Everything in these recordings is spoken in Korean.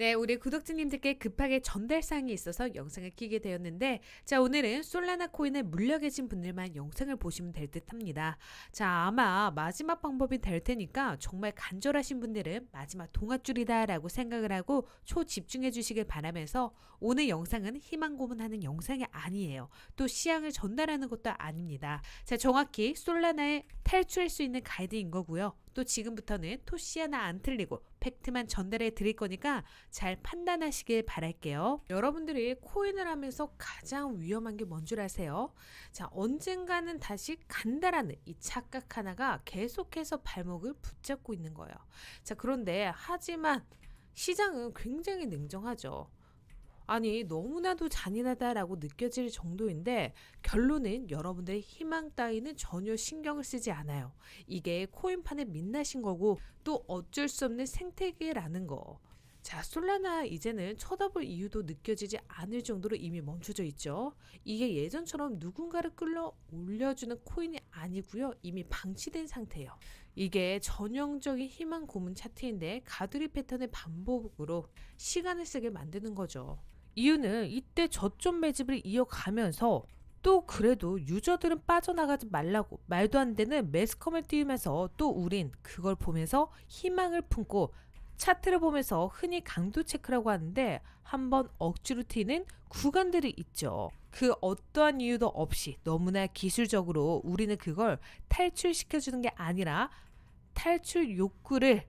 네, 우리 구독자님들께 급하게 전달사항이 있어서 영상을 끼게 되었는데, 자, 오늘은 솔라나 코인에 물려 계신 분들만 영상을 보시면 될 듯 합니다. 자, 아마 마지막 방법이 될 테니까 정말 간절하신 분들은 마지막 동아줄이다라고 생각을 하고 초집중해 주시길 바라면서 오늘 영상은 희망 고문하는 영상이 아니에요. 또 시향을 전달하는 것도 아닙니다. 자, 정확히 솔라나에 탈출할 수 있는 가이드인 거고요. 또 지금부터는 토시 하나 안 틀리고 팩트만 전달해 드릴 거니까 잘 판단하시길 바랄게요. 여러분들이 코인을 하면서 가장 위험한 게 뭔 줄 아세요? 자, 언젠가는 다시 간다라는 이 착각 하나가 계속해서 발목을 붙잡고 있는 거예요. 자, 그런데 하지만 시장은 굉장히 냉정하죠. 아니, 너무나도 잔인하다라고 느껴질 정도인데 결론은 여러분들의 희망 따위는 전혀 신경을 쓰지 않아요. 이게 코인판의 민낯인 거고 또 어쩔 수 없는 생태계라는 거. 자, 솔라나 이제는 쳐다볼 이유도 느껴지지 않을 정도로 이미 멈춰져 있죠. 이게 예전처럼 누군가를 끌어 올려주는 코인이 아니고요. 이미 방치된 상태예요. 이게 전형적인 희망 고문 차트인데 가두리 패턴의 반복으로 시간을 쓰게 만드는 거죠. 이유는 이때 저점 매집을 이어가면서 또 그래도 유저들은 빠져나가지 말라고 말도 안 되는 매스컴을 띄우면서 또 우린 그걸 보면서 희망을 품고 차트를 보면서 흔히 강도 체크라고 하는데 한번 억지로 튀는 구간들이 있죠. 그 어떠한 이유도 없이 너무나 기술적으로 우리는 그걸 탈출시켜주는 게 아니라 탈출 욕구를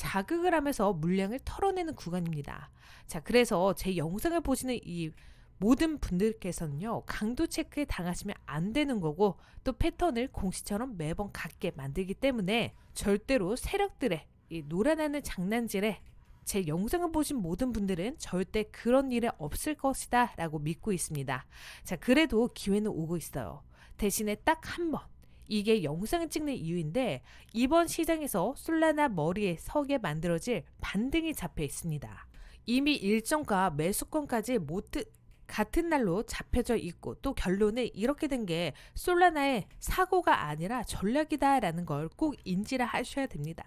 자극을 하면서 물량을 털어내는 구간입니다. 자, 그래서 제 영상을 보시는 이 모든 분들께서는요, 강도 체크에 당하시면 안 되는 거고, 또 패턴을 공시처럼 매번 같게 만들기 때문에 절대로 세력들의 이 놀아나는 장난질에 제 영상을 보신 모든 분들은 절대 그런 일이 없을 것이다 라고 믿고 있습니다. 자, 그래도 기회는 오고 있어요. 대신에 딱 한 번. 이게 영상을 찍는 이유인데 이번 시장에서 솔라나 머리에 서게 만들어질 반등이 잡혀 있습니다. 이미 일정과 매수권까지 모두 같은 날로 잡혀져 있고 또 결론은 이렇게 된 게 솔라나의 사고가 아니라 전략이다라는 걸 꼭 인지를 하셔야 됩니다.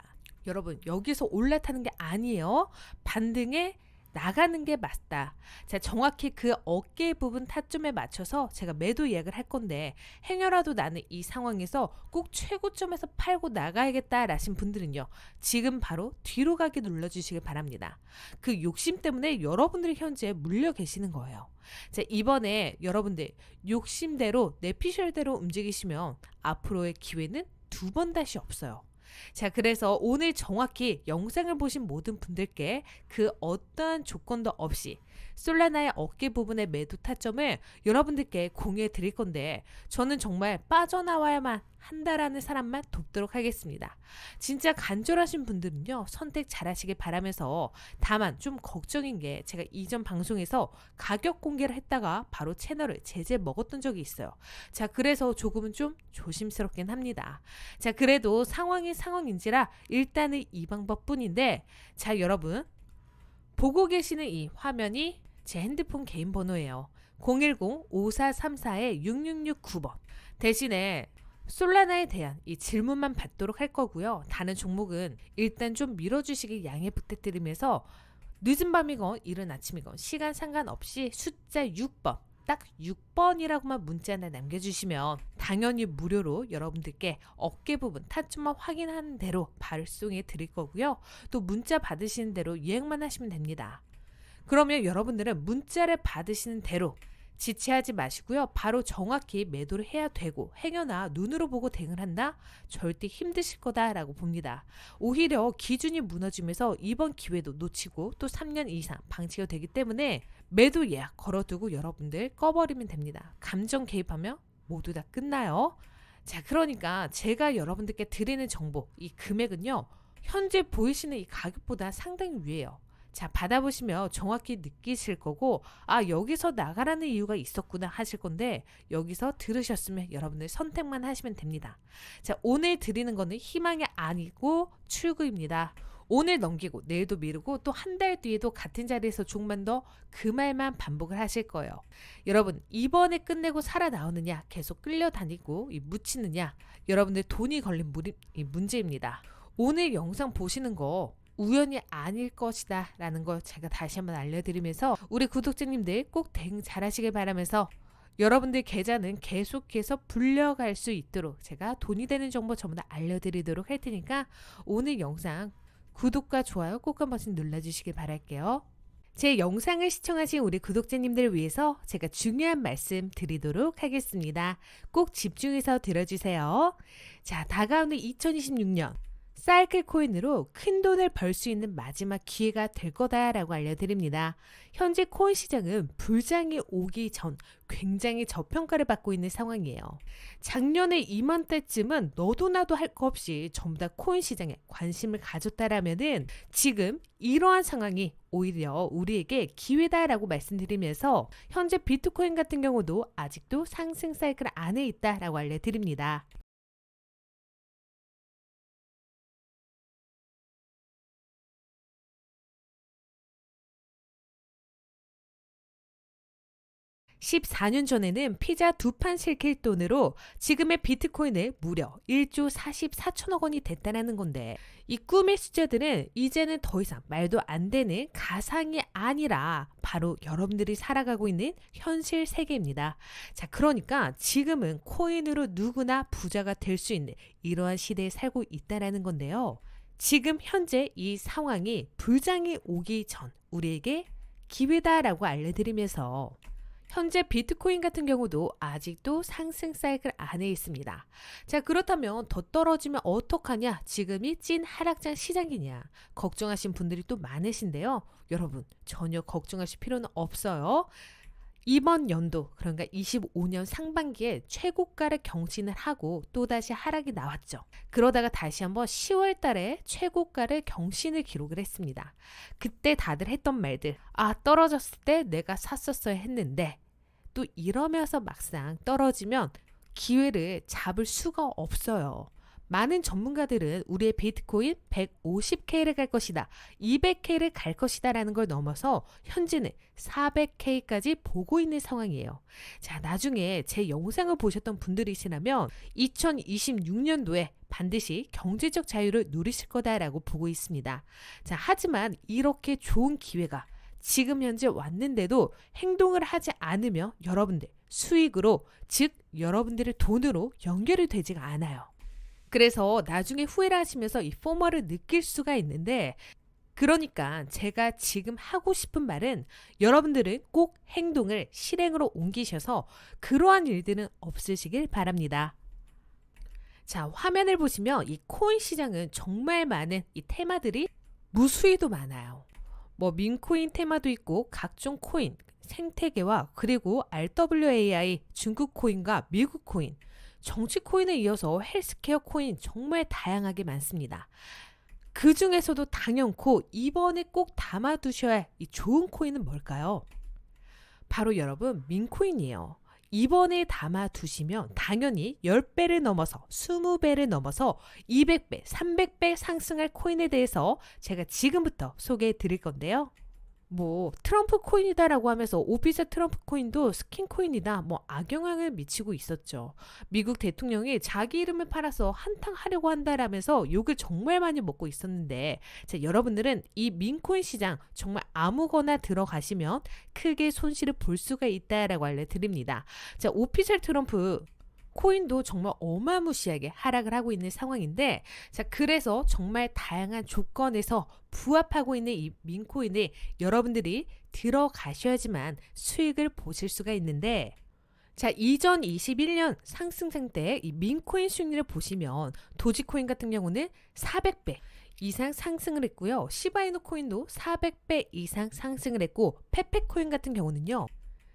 여러분 여기서 올라타는 게 아니에요. 반등에 나가는 게 맞다. 자, 정확히 그 어깨 부분 타점에 맞춰서 제가 매도 예약을 할 건데 행여라도 나는 이 상황에서 꼭 최고점에서 팔고 나가야겠다라신 분들은요. 지금 바로 뒤로 가기 눌러주시길 바랍니다. 그 욕심 때문에 여러분들이 현재 물려 계시는 거예요. 자, 이번에 여러분들 욕심대로 내 피셜대로 움직이시면 앞으로의 기회는 두 번 다시 없어요. 자, 그래서 오늘 정확히 영상을 보신 모든 분들께 그 어떠한 조건도 없이 솔라나의 어깨 부분의 매도 타점을 여러분들께 공유해 드릴 건데 저는 정말 빠져나와야만 한다라는 사람만 돕도록 하겠습니다. 진짜 간절하신 분들은요, 선택 잘 하시길 바라면서 다만 좀 걱정인 게 제가 이전 방송에서 가격 공개를 했다가 바로 채널을 제재 먹었던 적이 있어요. 자, 그래서 조금은 좀 조심스럽긴 합니다. 자, 그래도 상황이 상황인지라 일단은 이 방법 뿐인데, 자, 여러분. 보고 계시는 이 화면이 제 핸드폰 개인 번호예요. 010-5434-6669번. 대신에 솔라나에 대한 이 질문만 받도록 할 거고요. 다른 종목은 일단 좀 밀어주시길 양해 부탁드리면서 늦은 밤이건 이른 아침이건 시간 상관없이 숫자 6번 딱 6번이라고만 문자 하나 남겨주시면 당연히 무료로 여러분들께 어깨 부분 타점만 확인하는 대로 발송해 드릴 거고요. 또 문자 받으시는 대로 예약만 하시면 됩니다. 그러면 여러분들은 문자를 받으시는 대로 지체하지 마시고요. 바로 정확히 매도를 해야 되고 행여나 눈으로 보고 대응을 한다? 절대 힘드실 거다라고 봅니다. 오히려 기준이 무너지면서 이번 기회도 놓치고 또 3년 이상 방치가 되기 때문에 매도 예약 걸어두고 여러분들 꺼버리면 됩니다. 감정 개입하면 모두 다 끝나요. 자, 그러니까 제가 여러분들께 드리는 정보, 이 금액은요, 현재 보이시는 이 가격보다 상당히 위에요. 자, 받아보시면 정확히 느끼실 거고, 아, 여기서 나가라는 이유가 있었구나 하실 건데, 여기서 들으셨으면 여러분들 선택만 하시면 됩니다. 자, 오늘 드리는 거는 희망이 아니고 출구입니다. 오늘 넘기고 내일도 미루고 또 한 달 뒤에도 같은 자리에서 조금만 더 그 말만 반복을 하실 거예요. 여러분 이번에 끝내고 살아나오느냐 계속 끌려다니고 이 묻히느냐 여러분들 돈이 걸린 문제입니다. 오늘 영상 보시는 거 우연이 아닐 것이다 라는 걸 제가 다시 한번 알려드리면서 우리 구독자님들 꼭 대응 잘하시길 바라면서 여러분들 계좌는 계속해서 불려갈 수 있도록 제가 돈이 되는 정보 전부 다 알려드리도록 할 테니까 오늘 영상 구독과 좋아요 꼭 한 번씩 눌러주시길 바랄게요. 제 영상을 시청하신 우리 구독자님들을 위해서 제가 중요한 말씀 드리도록 하겠습니다. 꼭 집중해서 들어주세요. 자, 다가오는 2026년 사이클 코인으로 큰 돈을 벌 수 있는 마지막 기회가 될 거다라고 알려드립니다. 현재 코인 시장은 불장이 오기 전 굉장히 저평가를 받고 있는 상황이에요. 작년에 이맘때쯤은 너도 나도 할 거 없이 전부 다 코인 시장에 관심을 가졌다라면은 지금 이러한 상황이 오히려 우리에게 기회다라고 말씀드리면서 현재 비트코인 같은 경우도 아직도 상승 사이클 안에 있다라고 알려드립니다. 14년 전에는 피자 두 판 실킬 돈으로 지금의 비트코인을 무려 1조 44천억 원이 됐다는 건데 이 꿈의 숫자들은 이제는 더 이상 말도 안 되는 가상이 아니라 바로 여러분들이 살아가고 있는 현실 세계입니다. 자, 그러니까 지금은 코인으로 누구나 부자가 될 수 있는 이러한 시대에 살고 있다라는 건데요. 지금 현재 이 상황이 불장이 오기 전 우리에게 기회다라고 알려드리면서 현재 비트코인 같은 경우도 아직도 상승 사이클 안에 있습니다. 자, 그렇다면 더 떨어지면 어떡하냐? 지금이 찐 하락장 시장이냐? 걱정하신 분들이 또 많으신데요. 여러분, 전혀 걱정하실 필요는 없어요. 이번 연도 그러니까 25년 상반기에 최고가를 경신을 하고 또다시 하락이 나왔죠. 그러다가 다시 한번 10월 달에 최고가를 경신을 기록을 했습니다. 그때 다들 했던 말들 아 떨어졌을 때 내가 샀었어야 했는데 또 이러면서 막상 떨어지면 기회를 잡을 수가 없어요. 많은 전문가들은 우리의 비트코인 150K를 갈 것이다, 200K를 갈 것이다 라는 걸 넘어서 현재는 400K까지 보고 있는 상황이에요. 자, 나중에 제 영상을 보셨던 분들이시라면 2026년도에 반드시 경제적 자유를 누리실 거다라고 보고 있습니다. 자, 하지만 이렇게 좋은 기회가 지금 현재 왔는데도 행동을 하지 않으면 여러분들 수익으로 즉 여러분들의 돈으로 연결이 되지가 않아요. 그래서 나중에 후회를 하시면서 이 포머를 느낄 수가 있는데 그러니까 제가 지금 하고 싶은 말은 여러분들은 꼭 행동을 실행으로 옮기셔서 그러한 일들은 없으시길 바랍니다. 자, 화면을 보시면 이 코인 시장은 정말 많은 이 테마들이 무수히도 많아요. 뭐 민코인 테마도 있고 각종 코인, 생태계와 그리고 RWAI 중국 코인과 미국 코인, 정치 코인에 이어서 헬스케어 코인 정말 다양하게 많습니다. 그 중에서도 당연코 이번에 꼭 담아두셔야 할 이 좋은 코인은 뭘까요? 바로 여러분 민코인이에요. 이번에 담아 두시면 당연히 10배를 넘어서 20배를 넘어서 200배, 300배 상승할 코인에 대해서 제가 지금부터 소개해 드릴 건데요. 뭐 트럼프 코인이다라고 하면서 오피스 트럼프 코인도 스킨 코인이다 뭐 악영향을 미치고 있었죠. 미국 대통령이 자기 이름을 팔아서 한탕 하려고 한다라면서 욕을 정말 많이 먹고 있었는데 자, 여러분들은 이 민코인 시장 정말 아무거나 들어가시면 크게 손실을 볼 수가 있다라고 알려드립니다. 자, 오피셜 트럼프 코인도 정말 어마무시하게 하락을 하고 있는 상황인데 자 그래서 정말 다양한 조건에서 부합하고 있는 이 민코인에 여러분들이 들어가셔야지만 수익을 보실 수가 있는데 자, 이전 21년 상승상 때이 민코인 수익률을 보시면 도지코인 같은 경우는 400배 이상 상승을 했고요. 시바이노 코인도 400배 이상 상승을 했고 페페코인 같은 경우는요.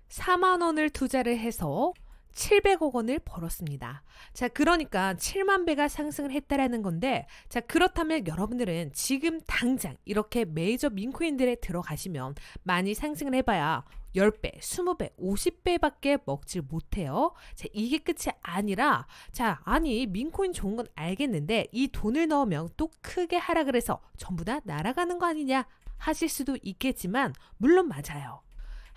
4만 원을 투자를 해서 700억 원을 벌었습니다. 자, 그러니까 7만 배가 상승을 했다라는 건데, 자, 그렇다면 여러분들은 지금 당장 이렇게 메이저 민코인들에 들어가시면 많이 상승을 해봐야 10배, 20배, 50배밖에 먹질 못해요. 자, 이게 끝이 아니라, 자, 아니, 민코인 좋은 건 알겠는데, 이 돈을 넣으면 또 크게 하락을 해서 전부 다 날아가는 거 아니냐 하실 수도 있겠지만, 물론 맞아요.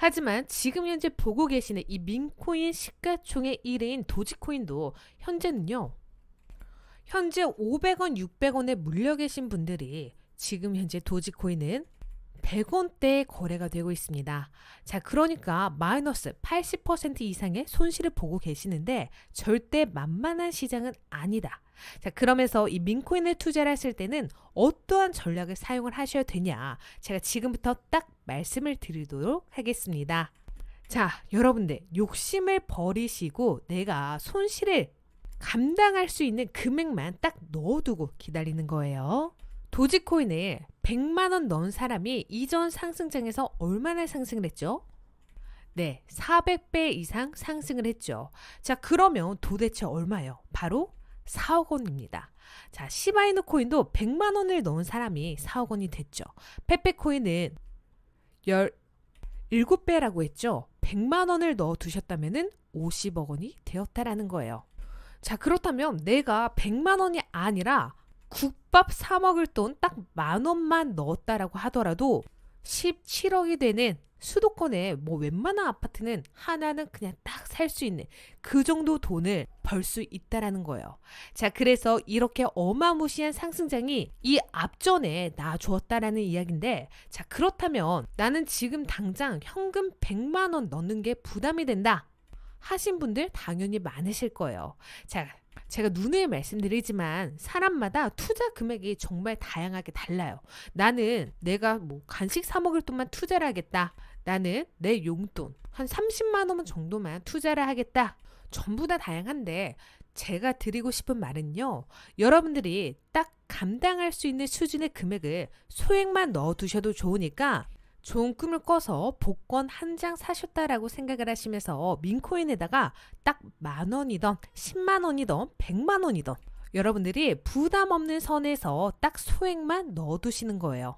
하지만 지금 현재 보고 계시는 이 민코인 시가총액 1위인 도지코인도 현재는요. 현재 500원, 600원에 물려 계신 분들이 지금 현재 도지코인은 100원대에 거래가 되고 있습니다. 자, 그러니까 마이너스 80% 이상의 손실을 보고 계시는데 절대 만만한 시장은 아니다. 자, 그러면서 이 민코인을 투자를 하실 때는 어떠한 전략을 사용을 하셔야 되냐? 제가 지금부터 딱 말씀을 드리도록 하겠습니다. 자, 여러분들 욕심을 버리시고 내가 손실을 감당할 수 있는 금액만 딱 넣어두고 기다리는 거예요. 도지코인을 100만 원 넣은 사람이 이전 상승장에서 얼마나 상승을 했죠? 네, 400배 이상 상승을 했죠. 자, 그러면 도대체 얼마예요? 바로 4억 원입니다. 자, 시바이누 코인도 100만 원을 넣은 사람이 4억 원이 됐죠. 페페 코인은 17배라고 했죠. 100만 원을 넣어 두셨다면은 50억 원이 되었다라는 거예요. 자, 그렇다면 내가 100만 원이 아니라 국밥 사 먹을 돈 딱 만 원만 넣었다라고 하더라도 17억이 되는 수도권에 뭐 웬만한 아파트는 하나는 그냥 딱 살 수 있는 그 정도 돈을 벌 수 있다라는 거예요. 자, 그래서 이렇게 어마무시한 상승장이 이 앞전에 나 주었다라는 이야기인데, 자, 그렇다면 나는 지금 당장 현금 100만 원 넣는 게 부담이 된다. 하신 분들 당연히 많으실 거예요. 자, 제가 누누이 말씀드리지만 사람마다 투자 금액이 정말 다양하게 달라요. 나는 내가 뭐 간식 사 먹을 돈만 투자를 하겠다. 나는 내 용돈 한 30만 원 정도만 투자를 하겠다. 전부 다 다양한데 제가 드리고 싶은 말은요. 여러분들이 딱 감당할 수 있는 수준의 금액을 소액만 넣어 두셔도 좋으니까 좋은 꿈을 꿔서 복권 한 장 사셨다라고 생각을 하시면서 민코인에다가 딱 만 원이던 10만 원이던 100만 원이던 여러분들이 부담 없는 선에서 딱 소액만 넣어 두시는 거예요.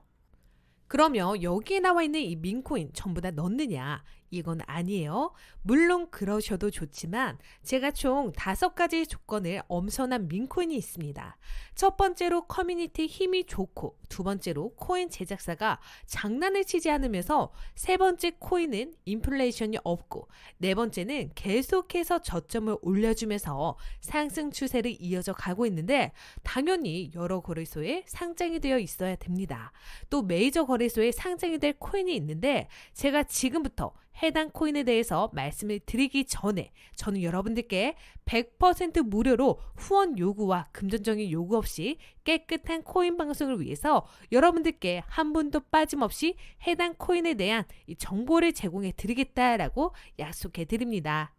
그러면 여기에 나와 있는 이 민코인 전부 다 넣느냐? 이건 아니에요. 물론 그러셔도 좋지만 제가 총 다섯 가지 조건을 엄선한 민코인이 있습니다. 첫 번째로 커뮤니티 힘이 좋고 두 번째로 코인 제작사가 장난을 치지 않으면서 세 번째 코인은 인플레이션이 없고 네 번째는 계속해서 저점을 올려주면서 상승 추세를 이어져 가고 있는데 당연히 여러 거래소에 상장이 되어 있어야 됩니다. 또 메이저 거래소에 상장이 될 코인이 있는데 제가 지금부터 해당 코인에 대해서 말씀을 드리기 전에 저는 여러분들께 100% 무료로 후원 요구와 금전적인 요구 없이 깨끗한 코인 방송을 위해서 여러분들께 한 분도 빠짐없이 해당 코인에 대한 이 정보를 제공해 드리겠다라고 약속해 드립니다.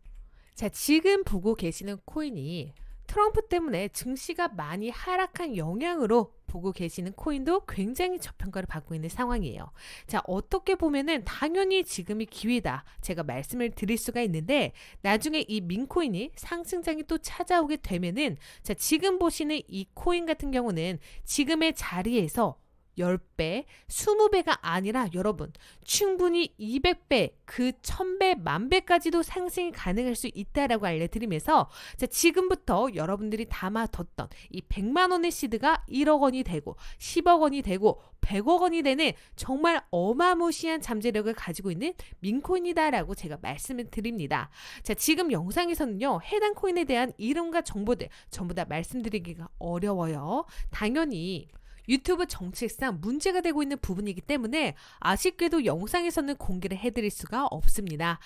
자, 지금 보고 계시는 코인이 트럼프 때문에 증시가 많이 하락한 영향으로 보고 계시는 코인도 굉장히 저평가를 받고 있는 상황이에요. 자, 어떻게 보면은 당연히 지금이 기회다. 제가 말씀을 드릴 수가 있는데 나중에 이 민코인이 상승장이 또 찾아오게 되면은 자, 지금 보시는 이 코인 같은 경우는 지금의 자리에서 10배, 20배가 아니라 여러분 충분히 200배, 그 1000배, 만배까지도 상승이 가능할 수 있다라고 알려드리면서 자, 지금부터 여러분들이 담아뒀던 이 100만 원의 시드가 1억 원이 되고 10억 원이 되고 100억 원이 되는 정말 어마무시한 잠재력을 가지고 있는 민코인이다라고 제가 말씀을 드립니다. 자, 지금 영상에서는요, 해당 코인에 대한 이름과 정보들 전부 다 말씀드리기가 어려워요. 당연히 유튜브 정책상 문제가 되고 있는 부분이기 때문에 아쉽게도 영상에서는 공개를 해드릴 수가 없습니다.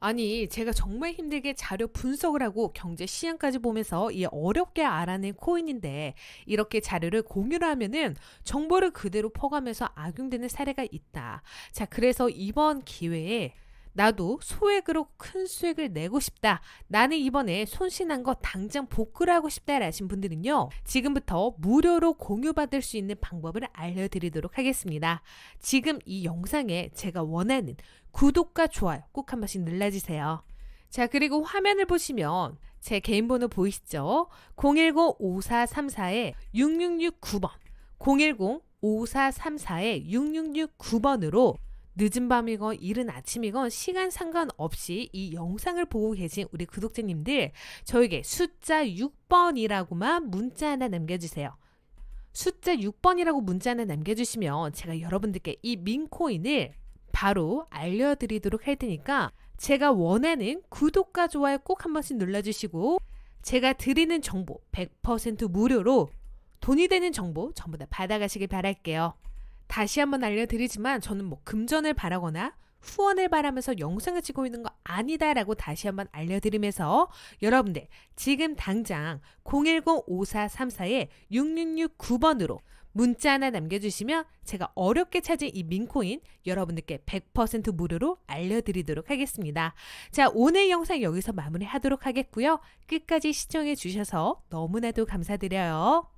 아니, 제가 정말 힘들게 자료 분석을 하고 경제 시향까지 보면서 이 어렵게 알아낸 코인인데 이렇게 자료를 공유를 하면은 정보를 그대로 퍼가면서 악용되는 사례가 있다. 자, 그래서 이번 기회에 나도 소액으로 큰 수익을 내고 싶다. 나는 이번에 손실난 거 당장 복구를 하고 싶다. 라신 분들은요. 지금부터 무료로 공유받을 수 있는 방법을 알려드리도록 하겠습니다. 지금 이 영상에 제가 원하는 구독과 좋아요 꼭 한 번씩 눌러주세요. 자, 그리고 화면을 보시면 제 개인 번호 보이시죠? 010-5434-6669번 010-5434-6669번으로 늦은 밤이건 이른 아침이건 시간 상관없이 이 영상을 보고 계신 우리 구독자님들 저에게 숫자 6번이라고만 문자 하나 남겨주세요. 숫자 6번이라고 문자 하나 남겨주시면 제가 여러분들께 이 민코인을 바로 알려드리도록 할 테니까 제가 원하는 구독과 좋아요 꼭 한 번씩 눌러주시고 제가 드리는 정보 100% 무료로 돈이 되는 정보 전부 다 받아가시길 바랄게요. 다시 한번 알려드리지만 저는 뭐 금전을 바라거나 후원을 바라면서 영상을 찍고 있는 거 아니다라고 다시 한번 알려드리면서 여러분들 지금 당장 010-5434-6669번으로 문자 하나 남겨주시면 제가 어렵게 찾은 이 민코인 여러분들께 100% 무료로 알려드리도록 하겠습니다. 자, 오늘 영상 여기서 마무리 하도록 하겠고요. 끝까지 시청해 주셔서 너무나도 감사드려요.